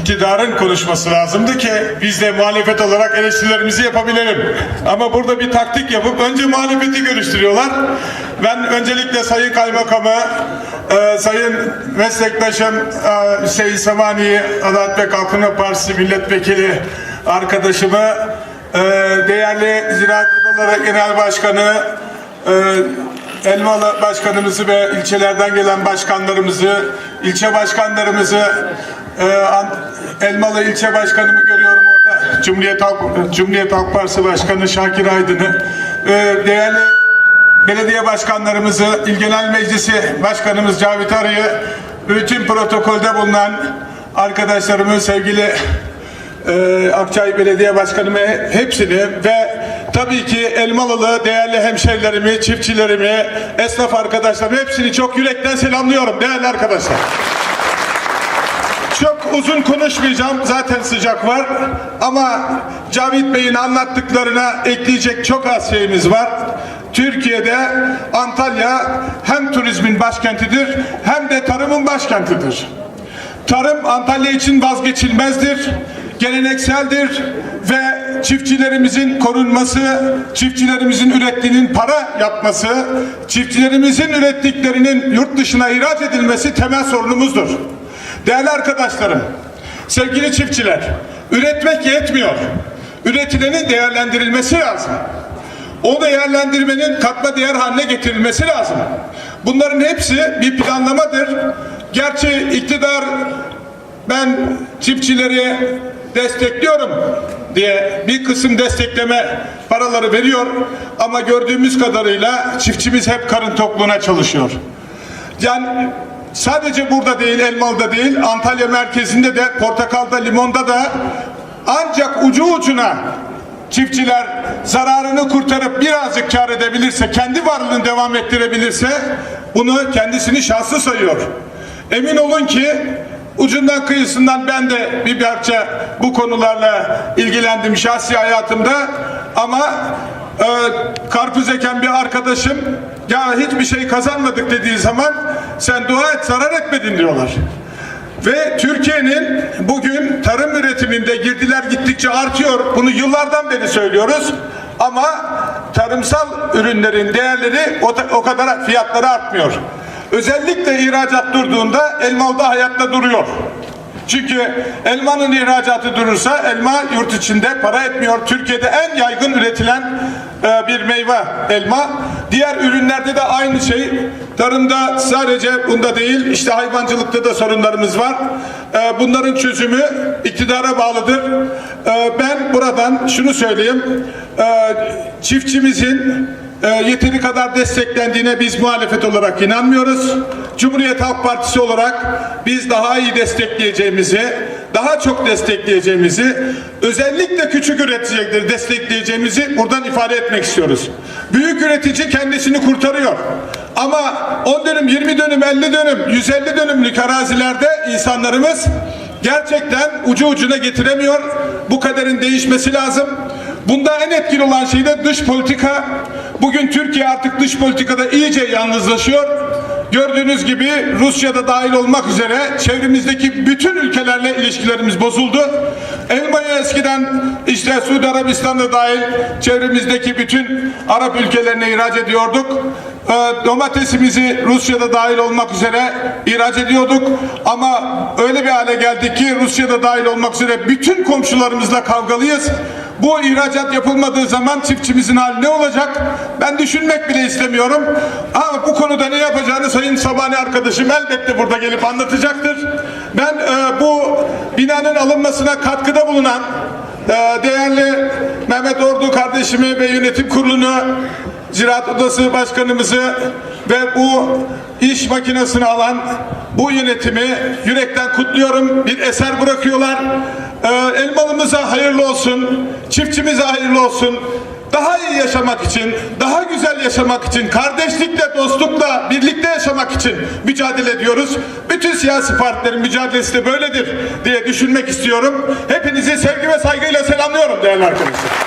iktidarın konuşması lazımdı ki biz de muhalefet olarak eleştirilerimizi yapabilelim. Ama burada bir taktik yapıp önce muhalefeti görüştürüyorlar. Ben öncelikle Sayın Kaymakamı, e, Sayın meslektaşım e, Hüseyin Samani'yi, Adalet ve Kalkınma Partisi Milletvekili arkadaşımı, e, değerli Ziraat Odaları Genel Başkanı, e, Elmalı başkanımızı ve ilçelerden gelen başkanlarımızı, ilçe başkanlarımızı, e, Elmalı ilçe başkanımı görüyorum orada. Cumhuriyet Halk, Cumhuriyet Halk Partisi Başkanı Şakir Aydın'ı, e, değerli belediye başkanlarımızı, İl Genel Meclisi Başkanımız Cavit Arı'yı, bütün protokolde bulunan arkadaşlarımı, sevgili e, Akçay Belediye Başkanımı hepsini ve tabii ki Elmalılı değerli hemşerilerimi, çiftçilerimi, esnaf arkadaşlarımı hepsini çok yürekten selamlıyorum değerli arkadaşlar. Çok uzun konuşmayacağım. Zaten sıcak var. Ama Cavit Bey'in anlattıklarına ekleyecek çok az şeyimiz var. Türkiye'de Antalya hem turizmin başkentidir hem de tarımın başkentidir. Tarım Antalya için vazgeçilmezdir, gelenekseldir ve çiftçilerimizin korunması, çiftçilerimizin ürettiğinin para yapması, çiftçilerimizin ürettiklerinin yurt dışına ihraç edilmesi temel sorunumuzdur. Değerli arkadaşlarım, sevgili çiftçiler, üretmek yetmiyor. Üretilenin değerlendirilmesi lazım. O değerlendirmenin katma değer haline getirilmesi lazım. Bunların hepsi bir planlamadır. Gerçi iktidar ben çiftçileri destekliyorum diye bir kısım destekleme paraları veriyor ama gördüğümüz kadarıyla çiftçimiz hep karın tokluğuna çalışıyor. Yani sadece burada değil, Elmalı'da değil, Antalya merkezinde de, Portakal'da, Limon'da da ancak ucu ucuna çiftçiler zararını kurtarıp birazcık kar edebilirse, kendi varlığını devam ettirebilirse bunu kendisini şanslı sayıyor. Emin olun ki ucundan kıyısından ben de bir parça bu konularla ilgilendim şahsi hayatımda ama e, karpuz eken bir arkadaşım ya hiçbir şey kazanmadık dediği zaman sen dua et zarar etmedin diyorlar. Ve Türkiye'nin bugün tarım üretiminde girdiler gittikçe artıyor. Bunu yıllardan beri söylüyoruz. Ama tarımsal ürünlerin değerleri o, o kadar fiyatları artmıyor. Özellikle ihracat durduğunda elmalıda hayatta duruyor. Çünkü elmanın ihracatı durursa elma yurt içinde para etmiyor. Türkiye'de en yaygın üretilen e, bir meyve elma. Diğer ürünlerde de aynı şey. Tarımda sadece bunda değil işte hayvancılıkta da sorunlarımız var. E, bunların çözümü iktidara bağlıdır. E, ben buradan şunu söyleyeyim. E, çiftçimizin e, yeteri kadar desteklendiğine biz muhalefet olarak inanmıyoruz. Cumhuriyet Halk Partisi olarak biz daha iyi destekleyeceğimizi, daha çok destekleyeceğimizi, özellikle küçük üreticileri destekleyeceğimizi buradan ifade etmek istiyoruz. Büyük üretici kendisini kurtarıyor. Ama 10 dönüm, 20 dönüm, 50 dönüm, 150 dönümlük arazilerde insanlarımız gerçekten ucu ucuna getiremiyor. Bu kaderin değişmesi lazım. Bunda en etkili olan şey de dış politika. Bugün Türkiye artık dış politikada iyice yalnızlaşıyor. Gördüğünüz gibi Rusya'da dahil olmak üzere çevremizdeki bütün ülkelerle ilişkilerimiz bozuldu. Elmayı eskiden işte Suudi Arabistan'da dahil çevremizdeki bütün Arap ülkelerine ihraç ediyorduk. Ee, domatesimizi Rusya'da dahil olmak üzere ihraç ediyorduk. Ama öyle bir hale geldik ki Rusya'da dahil olmak üzere bütün komşularımızla kavgalıyız. Bu ihracat yapılmadığı zaman çiftçimizin hali ne olacak? Ben düşünmek bile istemiyorum. Ama bu konuda ne yapacağını Sayın Sabani arkadaşım elbette burada gelip anlatacaktır. Ben e, bu binanın alınmasına katkıda bulunan e, değerli Mehmet Ordu kardeşimi ve yönetim kurulunu Ziraat Odası Başkanımızı ve bu iş makinesini alan bu yönetimi yürekten kutluyorum. Bir eser bırakıyorlar. Ee, elmalımıza hayırlı olsun, çiftçimize hayırlı olsun. Daha iyi yaşamak için, daha güzel yaşamak için, kardeşlikle, dostlukla, birlikte yaşamak için mücadele ediyoruz. Bütün siyasi partilerin mücadelesi de böyledir diye düşünmek istiyorum. Hepinizi sevgi ve saygıyla selamlıyorum değerli arkadaşlar.